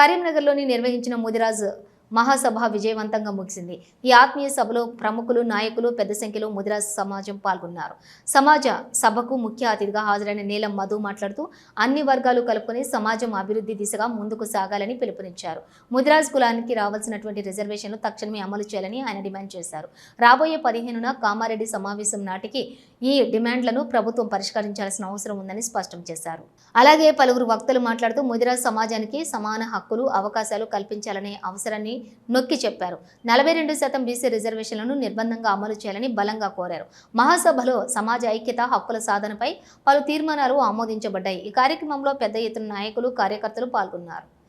కరీంనగర్లోని నిర్వహించిన ముదిరాజ్ మహాసభ విజయవంతంగా ముగిసింది. ఈ ఆత్మీయ సభలో ప్రముఖులు నాయకులు పెద్ద సంఖ్యలో ముదిరాజ్ సమాజం పాల్గొన్నారు. సమాజ సభకు ముఖ్య అతిథిగా హాజరైన నీలం మధు మాట్లాడుతూ అన్ని వర్గాలు కలుపుకొని సమాజం అభివృద్ధి దిశగా ముందుకు సాగాలని పిలుపునిచ్చారు. ముదిరాజ్ కులానికి రావాల్సినటువంటి రిజర్వేషన్లు తక్షణమే అమలు చేయాలని ఆయన డిమాండ్ చేశారు. రాబోయే పదిహేనున కామారెడ్డి సమావేశం నాటికి ఈ డిమాండ్లను ప్రభుత్వం పరిష్కరించాల్సిన అవసరం ఉందని స్పష్టం చేశారు. అలాగే పలువురు వక్తలు మాట్లాడుతూ ముదిరాజ్ సమాజానికి సమాన హక్కులు అవకాశాలు కల్పించాలనే అవసరాన్ని నొక్కి చెప్పారు. నలభై రెండు శాతం బీసీ రిజర్వేషన్లను నిర్బంధంగా అమలు చేయాలని బలంగా కోరారు. మహాసభలో సమాజ ఐక్యత హక్కుల సాధనపై పలు తీర్మానాలు ఆమోదించబడ్డాయి. ఈ కార్యక్రమంలో పెద్ద ఎత్తున నాయకులు కార్యకర్తలు పాల్గొన్నారు.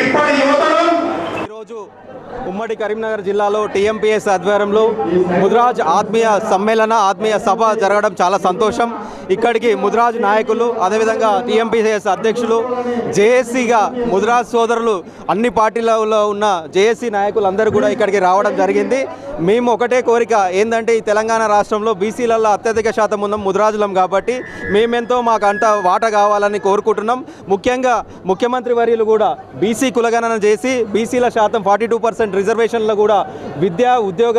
ఇప్పటి ఈరోజు ఉమ్మడి కరీంనగర్ జిల్లాలో టీఎంపీఎస్ ఆధ్వర్యంలో ముద్రాజ్ ఆత్మీయ సమ్మేళన ఆత్మీయ సభ జరగడం చాలా సంతోషం. ఇక్కడికి ముద్రాజ్ నాయకులు అదేవిధంగా టీఎంపీఎస్ అధ్యక్షులు జేఏసీగా ముద్రాజ్ సోదరులు అన్ని పార్టీలలో ఉన్న జేఏసీ నాయకులు అందరూ కూడా ఇక్కడికి రావడం జరిగింది. మేము ఒకటే కోరిక ఏంటంటే ఈ తెలంగాణ రాష్ట్రంలో బీసీలలో అత్యధిక శాతం ఉన్న ముద్రాజులం కాబట్టి మేమెంతో మాకు అంత వాట కావాలని కోరుకుంటున్నాం. ముఖ్యంగా ముఖ్యమంత్రి వర్యులు కూడా బీసీ కులగణన చేసి బీసీల శాతం ఫార్టీ టూ పర్సెంట్ రిజర్వేషన్లు కూడా విద్య ఉద్యోగ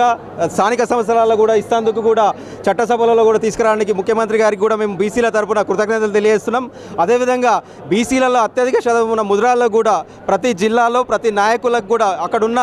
స్థానిక సంస్థలలో కూడా ఇస్తందుకు కూడా చట్టసభలలో కూడా తీసుకురావడానికి ముఖ్యమంత్రి గారికి కూడా మేము బీసీల తరఫున కృతజ్ఞతలు తెలియజేస్తున్నాం. అదేవిధంగా బీసీలలో అత్యధిక శాతం ఉన్న ముద్రాల్లో కూడా ప్రతి జిల్లాలో ప్రతి నాయకులకు కూడా అక్కడున్న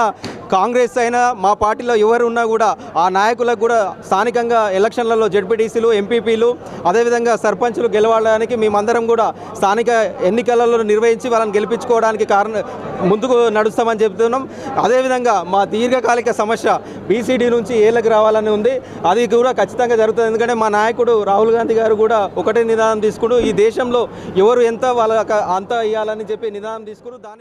కాంగ్రెస్ అయినా మా పార్టీలో ఎవరు ఉన్నా కూడా ఆ నాయకులకు కూడా స్థానికంగా ఎలక్షన్లలో జడ్పీటీసీలు ఎంపీపీలు అదేవిధంగా సర్పంచులు గెలవడానికి మేమందరం కూడా స్థానిక ఎన్నికలలో నిర్వహించి వాళ్ళని గెలిపించుకోవడానికి కారణ ముందుకు నడుస్తామని చెప్తున్నాం. అదేవిధంగా మా దీర్ఘకాలిక సమస్య బీసీడీ నుంచి ఏళ్ళకి రావాలని ఉంది. అది కూడా ఖచ్చితంగా జరుగుతుంది. ఎందుకంటే మా నాయకుడు రాహుల్ గాంధీ గారు కూడా ఒకటే నిదానం తీసుకుంటూ ఈ దేశంలో ఎవరు ఎంత వాళ్ళ అంత ఇవ్వాలని చెప్పి నిదానం తీసుకుని దానికి